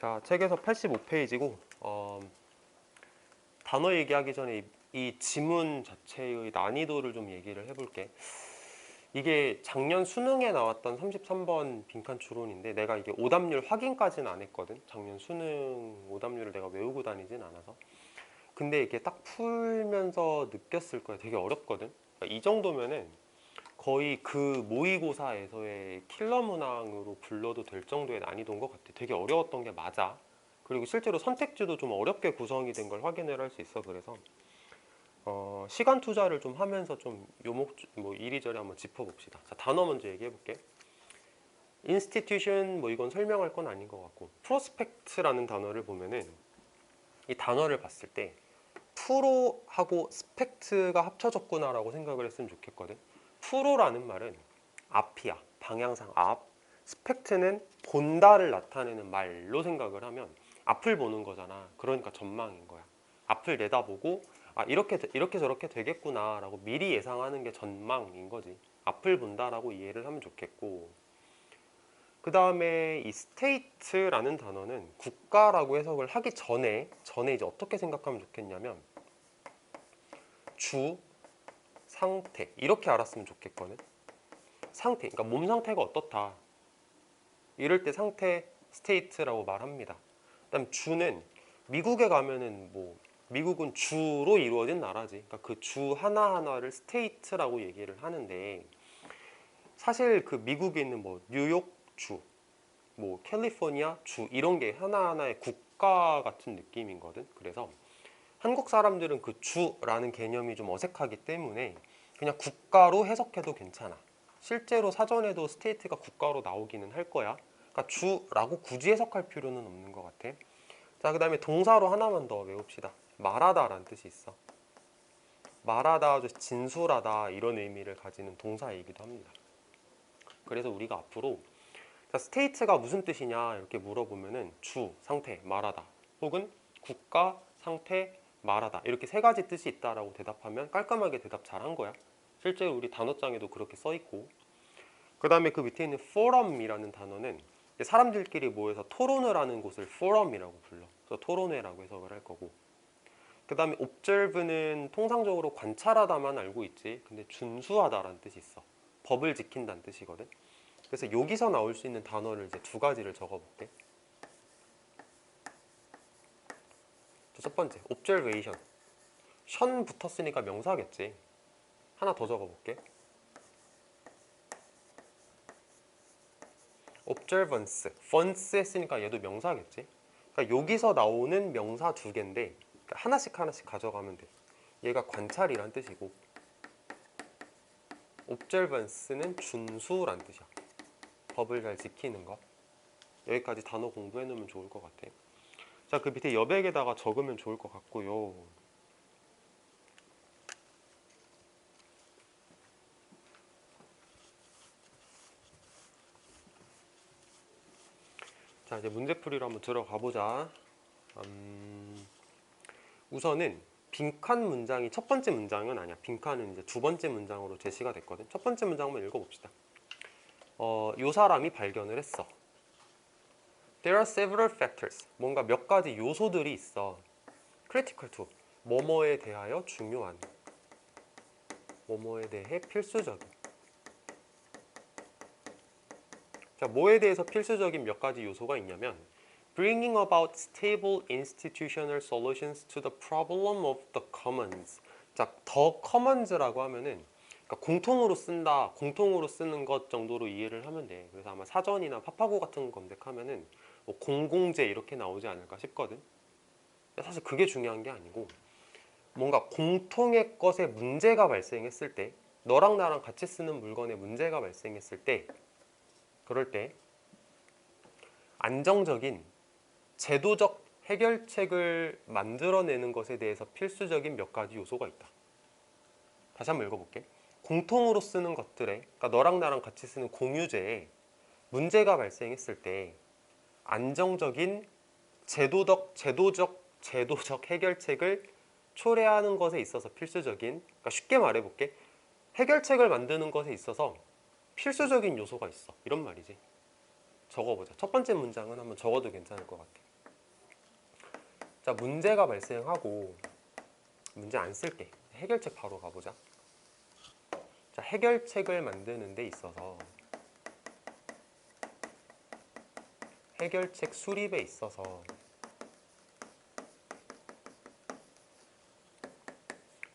자, 책에서 85페이지고 어, 단어 얘기하기 전에 이, 이 지문 자체의 난이도를 좀 얘기를 해볼게. 이게 작년 수능에 나왔던 33번 빈칸 추론인데 내가 이게 오답률 확인까지는 안 했거든. 작년 수능 오답률을 내가 외우고 다니진 않아서. 근데 이게 딱 풀면서 느꼈을 거야. 되게 어렵거든. 그러니까 이 정도면은 거의 그 모의고사에서의 킬러 문항으로 불러도 될 정도의 난이도인 것 같아. 되게 어려웠던 게 맞아. 그리고 실제로 선택지도 좀 어렵게 구성이 된 걸 확인을 할 수 있어. 그래서 어, 시간 투자를 좀 하면서 좀 요목 뭐 이리저리 한번 짚어봅시다. 자 단어 먼저 얘기해 볼게. institution 뭐 이건 설명할 건 아닌 것 같고 prospect라는 단어를 보면은 이 단어를 봤을 때 프로하고 스펙트가 합쳐졌구나라고 생각을 했으면 좋겠거든. 프로라는 말은 앞이야. 방향상 앞. 스펙트는 본다를 나타내는 말로 생각을 하면 앞을 보는 거잖아. 그러니까 전망인 거야. 앞을 내다보고 아 이렇게 되- 이렇게 저렇게 되겠구나 라고 미리 예상하는 게 전망인 거지. 앞을 본다라고 이해를 하면 좋겠고. 그 다음에 이 state라는 단어는 국가라고 해석을 하기 전에 전에 이제 어떻게 생각하면 좋겠냐면 주 상태 이렇게 알았으면 좋겠거든. 상태, 그러니까 몸 상태가 어떻다. 이럴 때 상태 스테이트라고 말합니다. 그 다음 주는 미국에 가면은 뭐 미국은 주로 이루어진 나라지. 그러니까 그 주 하나 하나를 스테이트라고 얘기를 하는데 사실 그 미국에 있는 뭐 뉴욕 주, 뭐 캘리포니아 주 이런 게 하나 하나의 국가 같은 느낌이거든. 그래서 한국 사람들은 그 주라는 개념이 좀 어색하기 때문에 그냥 국가로 해석해도 괜찮아. 실제로 사전에도 스테이트가 국가로 나오기는 할 거야. 그러니까 주라고 굳이 해석할 필요는 없는 것 같아. 자, 그 다음에 동사로 하나만 더 외웁시다. 말하다 라는 뜻이 있어. 말하다, 진술하다 이런 의미를 가지는 동사이기도 합니다. 그래서 우리가 앞으로 자, 스테이트가 무슨 뜻이냐 이렇게 물어보면 은 주, 상태, 말하다 혹은 국가, 상태, 말하다 이렇게 세 가지 뜻이 있다라고 대답하면 깔끔하게 대답 잘 한 거야. 실제로 우리 단어장에도 그렇게 써 있고 그 다음에 그 밑에 있는 포럼이라는 단어는 사람들끼리 모여서 토론을 하는 곳을 포럼이라고 불러. 그래서 토론회라고 해석을 할 거고. 그 다음에 observe는 통상적으로 관찰하다만 알고 있지. 근데 준수하다라는 뜻이 있어. 법을 지킨다는 뜻이거든. 그래서 여기서 나올 수 있는 단어를 이제 두 가지를 적어볼게. 자, 첫 번째, observation. 션 붙었으니까 명사겠지. 하나 더 적어볼게. observance, funce 했으니까 얘도 명사겠지. 그러니까 여기서 나오는 명사 두 개인데 그러니까 하나씩 하나씩 가져가면 돼. 얘가 관찰이란 뜻이고 observance는 준수란 뜻이야. 법을 잘 지키는 것. 여기까지 단어 공부해 놓으면 좋을 것 같아. 자, 그 밑에 여백에다가 적으면 좋을 것 같고요. 자 이제 문제풀이로 한번 들어가 보자. 음, 우선은 빈칸 문장이 첫 번째 문장은 아니야. 빈칸은 이제 두 번째 문장으로 제시가 됐거든. 첫 번째 문장 한번 읽어봅시다. 어, 요 사람이 발견을 했어. There are several factors. 뭔가 몇 가지 요소들이 있어. Critical to. 뭐뭐에 대하여 중요한. 뭐뭐에 대해 필수적인. 자, 뭐에 대해서 필수적인 몇 가지 요소가 있냐면 bringing about stable institutional solutions to the problem of the commons. 자, the commons라고 하면은 그러니까 공통으로 쓴다, 공통으로 쓰는 것 정도로 이해를 하면 돼. 그래서 아마 사전이나 파파고 같은 거 검색하면은 뭐 공공재 이렇게 나오지 않을까 싶거든. 사실 그게 중요한 게 아니고 뭔가 공통의 것에 문제가 발생했을 때, 너랑 나랑 같이 쓰는 물건에 문제가 발생했을 때 그럴 때 안정적인 제도적 해결책을 만들어내는 것에 대해서 필수적인 몇 가지 요소가 있다. 다시 한번 읽어볼게. 공통으로 쓰는 것들에, 그러니까 너랑 나랑 같이 쓰는 공유제에 문제가 발생했을 때 안정적인 제도적 제도적 제도적 해결책을 초래하는 것에 있어서 필수적인, 그러니까 쉽게 말해볼게. 해결책을 만드는 것에 있어서 필수적인 요소가 있어. 이런 말이지. 적어보자. 첫 번째 문장은 한번 적어도 괜찮을 것 같아. 자 문제가 발생하고 문제 안 쓸게 해결책 바로 가보자 자 해결책을 만드는 데 있어서 해결책 수립에 있어서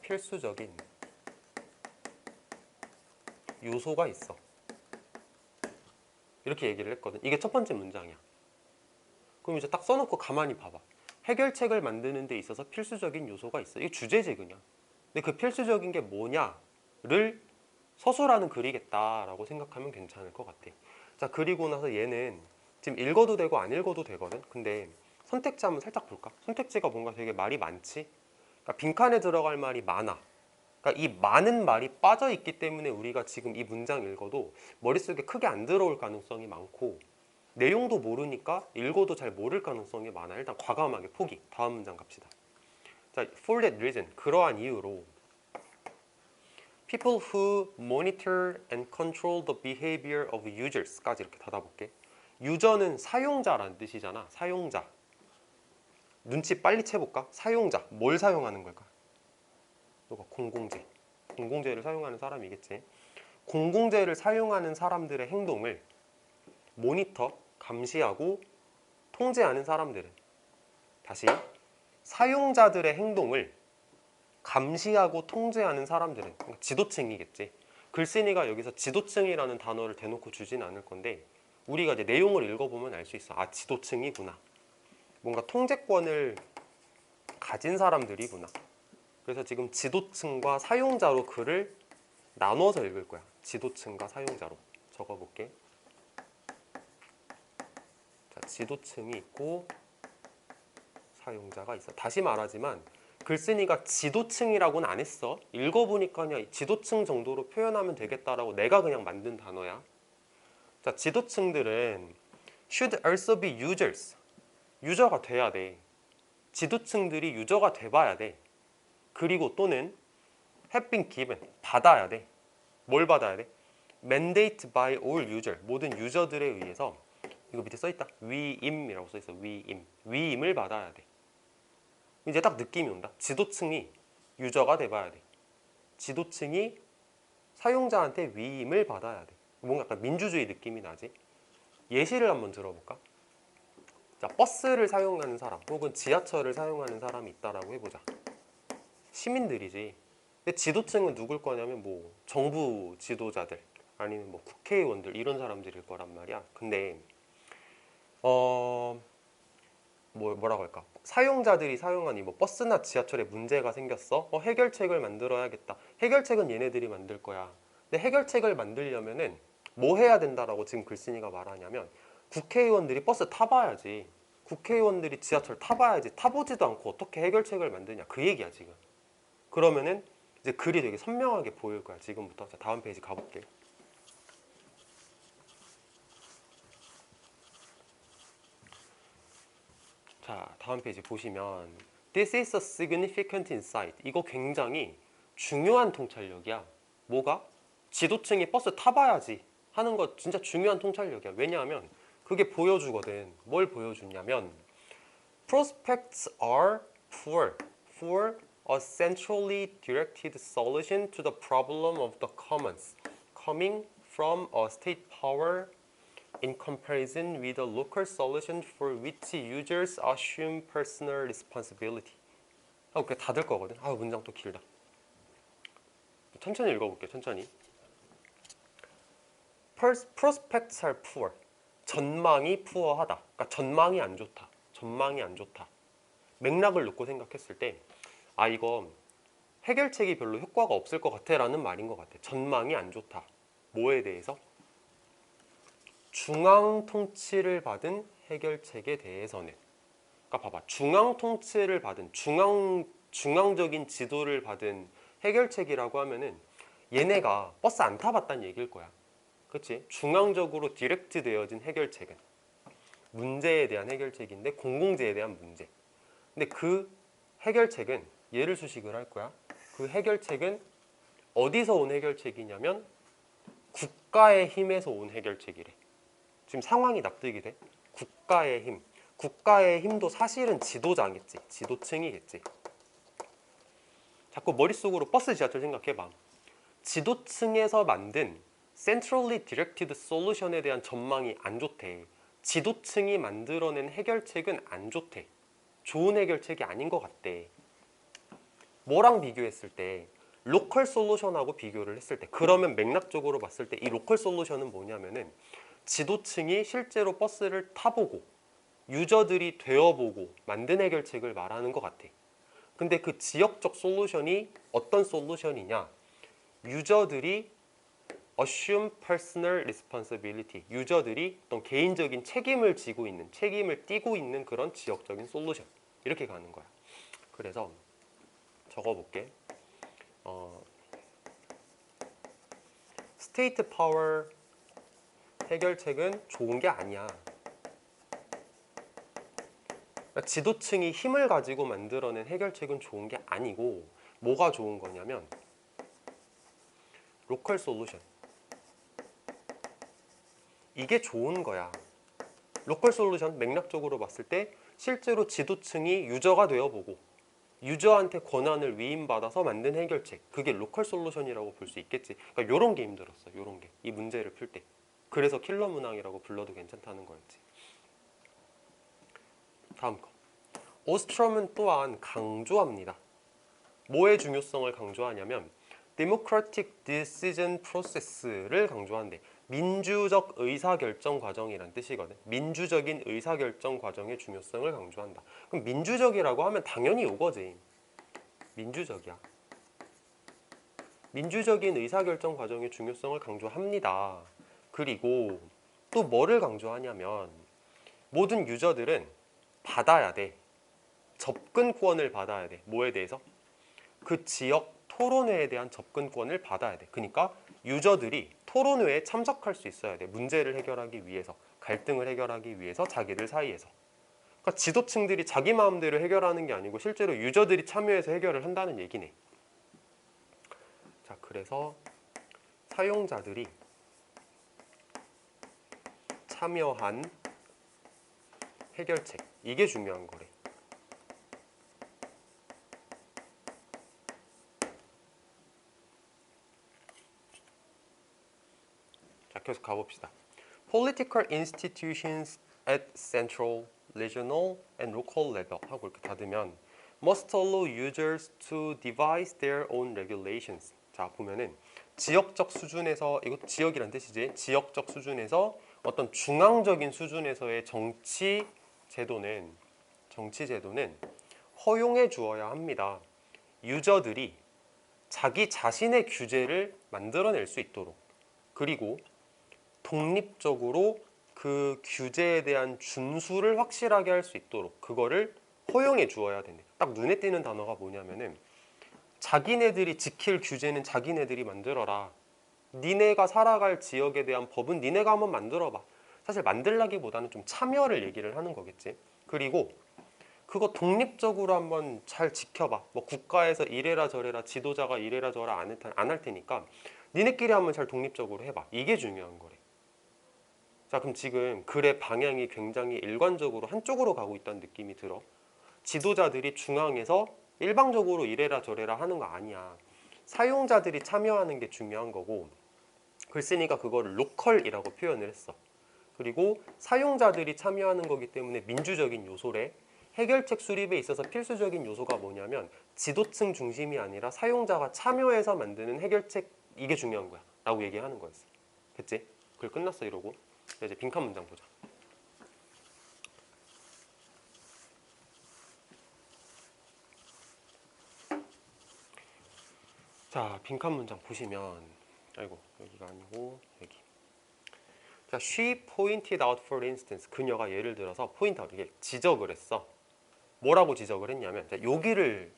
필수적인 요소가 있어 이렇게 얘기를 했거든 이게 첫 번째 문장이야 그럼 이제 딱 써놓고 가만히 봐봐 해결책을 만드는 데 있어서 필수적인 요소가 있어. 이게 주제지 그냥. 근데 그 필수적인 게 뭐냐를 서술하는 글이겠다라고 생각하면 괜찮을 것 같아. 자 그리고 나서 얘는 지금 읽어도 되고 안 읽어도 되거든. 근데 선택지 한번 살짝 볼까? 선택지가 뭔가 되게 말이 많지. 그러니까 빈칸에 들어갈 말이 많아. 그러니까 이 많은 말이 빠져 있기 때문에 우리가 지금 이 문장 읽어도 머릿속에 크게 안 들어올 가능성이 많고 내용도 모르니까 읽어도 잘 모를 가능성이 많아. 일단 과감하게 포기. 다음 문장 갑시다. 자, for that reason. 그러한 이유로 people who monitor and control the behavior of users까지 이렇게 닫아볼게. 유저는 사용자라는 뜻이잖아. 사용자. 눈치 빨리 채볼까? 사용자. 뭘 사용하는 걸까? 너가 공공재. 공공재를 사용하는 사람이겠지. 공공재를 사용하는 사람들의 행동을 모니터, 감시하고 통제하는 사람들은 다시 사용자들의 행동을 감시하고 통제하는 사람들은 지도층이겠지. 글쓴이가 여기서 지도층이라는 단어를 대놓고 주진 않을 건데 우리가 이제 내용을 읽어보면 알 수 있어. 아 지도층이구나. 뭔가 통제권을 가진 사람들이구나. 그래서 지금 지도층과 사용자로 글을 나눠서 읽을 거야. 지도층과 사용자로 적어볼게. 자, 지도층이 있고 사용자가 있어. 다시 말하지만 글쓴이가 지도층이라고는 안 했어. 읽어보니까 그냥 지도층 정도로 표현하면 되겠다라고 내가 그냥 만든 단어야. 자, 지도층들은 should also be users. 유저가 돼야 돼. 지도층들이 유저가 돼봐야 돼. 그리고 또는 have been. 받아야 돼. 뭘 받아야 돼? mandate by all user. 모든 유저들에 의해서 이거 밑에 써 있다. 위임이라고 써 있어. 위임. 위임을 받아야 돼. 이제 딱 느낌이 온다. 지도층이 유저가 돼봐야 돼. 지도층이 사용자한테 위임을 받아야 돼. 뭔가 약간 민주주의 느낌이 나지. 예시를 한번 들어볼까? 자, 버스를 사용하는 사람 혹은 지하철을 사용하는 사람이 있다라고 해보자. 시민들이지. 근데 지도층은 누굴 거냐면 뭐 정부 지도자들 아니면 뭐 국회의원들 이런 사람들일 거란 말이야. 근데 어, 뭐 뭐라고 할까? 사용자들이 사용한 이 뭐 버스나 지하철에 문제가 생겼어. 어, 해결책을 만들어야겠다. 해결책은 얘네들이 만들 거야. 근데 해결책을 만들려면은 뭐 해야 된다라고 지금 글쓴이가 말하냐면 국회의원들이 버스 타봐야지. 국회의원들이 지하철 타봐야지. 타보지도 않고 어떻게 해결책을 만드냐. 그 얘기야 지금. 그러면은 이제 글이 되게 선명하게 보일 거야 지금부터. 자 다음 페이지 가볼게. 자, 다음 페이지 보시면 This is a significant insight. 이거 굉장히 중요한 통찰력이야. 뭐가? 지도층이 버스 타봐야지 하는 거 진짜 중요한 통찰력이야. 왜냐하면 그게 보여주거든. 뭘 보여주냐면 Prospects are poor for a centrally directed solution to the problem of the commons coming from a state power in comparison with a local solution for which users assume personal responsibility. 하고 그게 다될 거거든. 아 문장 또 길다. 천천히 읽어볼게. 천천히. Prospects are poor. 전망이 푸어하다. 그러니까 전망이 안 좋다. 전망이 안 좋다. 맥락을 놓고 생각했을 때, 아 이거 해결책이 별로 효과가 없을 것 같아 라는 말인 것 같아. 전망이 안 좋다. 뭐에 대해서? 중앙 통치를 받은 해결책에 대해서는 그러니까 봐봐 중앙 통치를 받은 중앙 중앙적인 지도를 받은 해결책이라고 하면은 얘네가 버스 안 타봤다는 얘기일 거야 그렇지 중앙적으로 디렉트 되어진 해결책은 문제에 대한 해결책인데 공공재에 대한 문제 근데 그 해결책은 얘를 수식을 할 거야 그 해결책은 어디서 온 해결책이냐면 국가의 힘에서 온 해결책이래 지금 상황이 납득이 돼? 국가의 힘. 국가의 힘도 사실은 지도자겠지. 지도층이겠지. 자꾸 머릿속으로 버스 지하철 생각해봐. 지도층에서 만든 centrally directed solution에 대한 전망이 안 좋대. 지도층이 만들어낸 해결책은 안 좋대. 좋은 해결책이 아닌 것 같대. 뭐랑 비교했을 때 로컬 솔루션하고 비교를 했을 때 그러면 맥락적으로 봤을 때 이 로컬 솔루션은 뭐냐면은 지도층이 실제로 버스를 타보고 유저들이 되어보고 만든 해결책을 말하는 것 같아. 근데 그 지역적 솔루션이 어떤 솔루션이냐? 유저들이 assume personal responsibility. 유저들이 어떤 개인적인 책임을 지고 있는, 책임을 띠고 있는 그런 지역적인 솔루션. 이렇게 가는 거야. 그래서 적어볼게. 어, 스테이트 파워 해결책은 좋은 게 아니야. 그러니까 지도층이 힘을 가지고 만들어낸 해결책은 좋은 게 아니고 뭐가 좋은 거냐면 로컬 솔루션 이게 좋은 거야. 로컬 솔루션 맥락적으로 봤을 때 실제로 지도층이 유저가 되어보고 유저한테 권한을 위임받아서 만든 해결책 그게 로컬 솔루션이라고 볼 수 있겠지. 그러니까 이런 게 힘들었어. 이런 게 이 문제를 풀 때. 그래서 킬러 문항이라고 불러도 괜찮다는 거였지. 다음 거. 오스트럼은 또한 강조합니다. 뭐의 중요성을 강조하냐면 democratic decision process를 강조한대. 민주적 의사결정 과정이란 뜻이거든. 민주적인 의사결정 과정의 중요성을 강조한다. 그럼 민주적이라고 하면 당연히 이거지. 민주적이야. 민주적인 의사결정 과정의 중요성을 강조합니다. 그리고 또 뭐를 강조하냐면 모든 유저들은 받아야 돼. 접근권을 받아야 돼. 뭐에 대해서? 그 지역 토론회에 대한 접근권을 받아야 돼. 그러니까 유저들이 토론회에 참석할 수 있어야 돼. 문제를 해결하기 위해서, 갈등을 해결하기 위해서 자기들 사이에서. 그러니까 지도층들이 자기 마음대로 해결하는 게 아니고 실제로 유저들이 참여해서 해결을 한다는 얘기네. 자, 그래서 사용자들이 참여한 해결책 이게 중요한 거래. 계속 가봅시다. Political institutions at central, regional, and local level 하고 이렇게 닫으면 must allow users to devise their own regulations. 자, 보면은 지역적 수준에서 이거 지역이란 뜻이지. 지역적 수준에서 어떤 중앙적인 수준에서의 정치 제도는 정치 제도는 허용해 주어야 합니다. 유저들이 자기 자신의 규제를 만들어낼 수 있도록 그리고 독립적으로 그 규제에 대한 준수를 확실하게 할 수 있도록 그거를 허용해 주어야 된대. 딱 눈에 띄는 단어가 뭐냐면은 자기네들이 지킬 규제는 자기네들이 만들어라. 니네가 살아갈 지역에 대한 법은 니네가 한번 만들어봐. 사실 만들라기보다는 좀 참여를 얘기를 하는 거겠지. 그리고 그거 독립적으로 한번 잘 지켜봐. 뭐 국가에서 이래라 저래라 지도자가 이래라 저래라 안 할 테니까 니네끼리 한번 잘 독립적으로 해봐. 이게 중요한 거래. 자 그럼 지금 글의 방향이 굉장히 일관적으로 한쪽으로 가고 있다는 느낌이 들어. 지도자들이 중앙에서 일방적으로 이래라 저래라 하는 거 아니야. 사용자들이 참여하는 게 중요한 거고 글 쓰니까 그거를 로컬이라고 표현을 했어. 그리고 사용자들이 참여하는 거기 때문에 민주적인 요소래. 해결책 수립에 있어서 필수적인 요소가 뭐냐면 지도층 중심이 아니라 사용자가 참여해서 만드는 해결책 이게 중요한 거야. 라고 얘기하는 거였어. 됐지? 글 끝났어 이러고. 이제 빈칸 문장 보자. 자, 빈칸 문장 보시면 아이고, 여기가 아니고 여기. 자, she pointed out for instance. 그녀가 예를 들어서 포인트 이게 지적을 했어. 뭐라고 지적을 했냐면 자, 여기를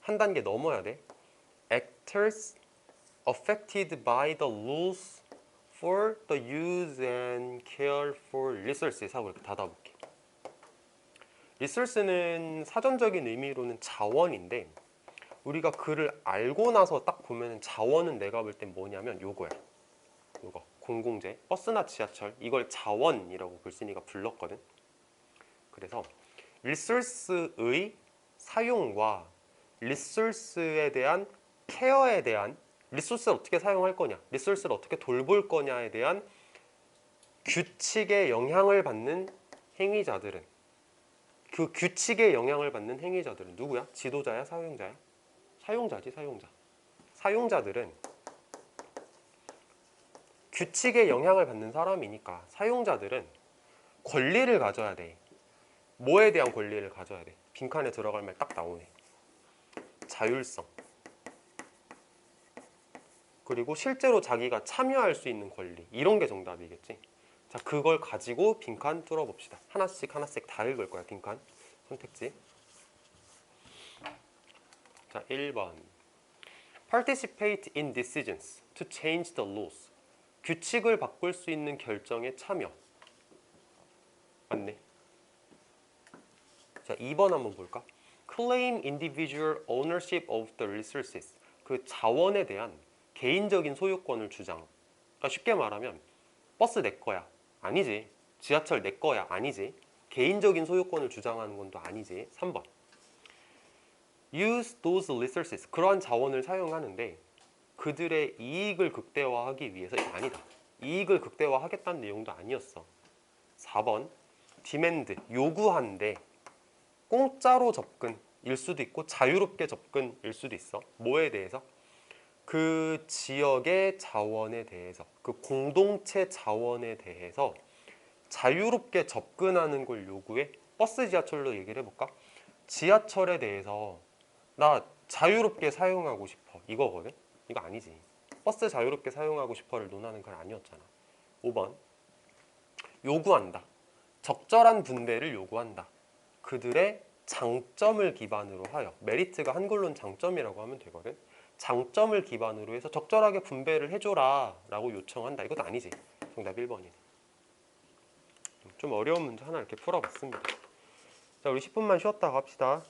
한 단계 넘어야 돼. actors affected by the rules for the use and care for resources 하고 이렇게 닫아볼게. resource는 사전적인 의미로는 자원인데 우리가 글을 알고 나서 딱 보면 자원은 내가 볼 땐 뭐냐면 요거야. 요거 공공재 버스나 지하철 이걸 자원이라고 글쓴이가 불렀거든. 그래서 리소스의 사용과 리소스에 대한 케어에 대한 리소스를 어떻게 사용할 거냐, 리소스를 어떻게 돌볼 거냐에 대한 규칙에 영향을 받는 행위자들은 그 규칙에 영향을 받는 행위자들은 누구야? 지도자야, 사용자야? 사용자지, 사용자. 사용자들은 규칙에 영향을 받는 사람이니까 사용자들은 권리를 가져야 돼. 뭐에 대한 권리를 가져야 돼? 빈칸에 들어갈 말 딱 나오네. 자율성. 그리고 실제로 자기가 참여할 수 있는 권리. 이런 게 정답이겠지. 자, 그걸 가지고 빈칸 뚫어 봅시다. 하나씩 하나씩 다 읽을 거야, 빈칸. 선택지. 자, 1번. Participate in decisions to change the laws. 규칙을 바꿀 수 있는 결정에 참여. 맞네. 자, 2번 한번 볼까? Claim individual ownership of the resources. 그 자원에 대한 개인적인 소유권을 주장. 그러니까 쉽게 말하면 버스 내 거야. 아니지. 지하철 내 거야. 아니지. 개인적인 소유권을 주장하는 건 또 아니지. 3번. Use those resources. 그러한 자원을 사용하는데 그들의 이익을 극대화하기 위해서 아니다. 이익을 극대화하겠다는 내용도 아니었어. 4번. 디맨드. 요구한데 공짜로 접근일 수도 있고 자유롭게 접근일 수도 있어. 뭐에 대해서? 그 지역의 자원에 대해서, 그 공동체 자원에 대해서 자유롭게 접근하는 걸 요구해. 버스 지하철로 얘기를 해볼까? 지하철에 대해서 나 자유롭게 사용하고 싶어. 이거거든? 이거 아니지. 버스 자유롭게 사용하고 싶어를 논하는 건 아니었잖아. 5번. 요구한다. 적절한 분배를 요구한다. 그들의 장점을 기반으로 하여 메리트가 한글로는 장점이라고 하면 되거든. 장점을 기반으로 해서 적절하게 분배를 해줘라 라고 요청한다. 이것도 아니지. 정답 1번이네. 좀 어려운 문제 하나 이렇게 풀어봤습니다. 자, 우리 10분만 쉬었다가 합시다.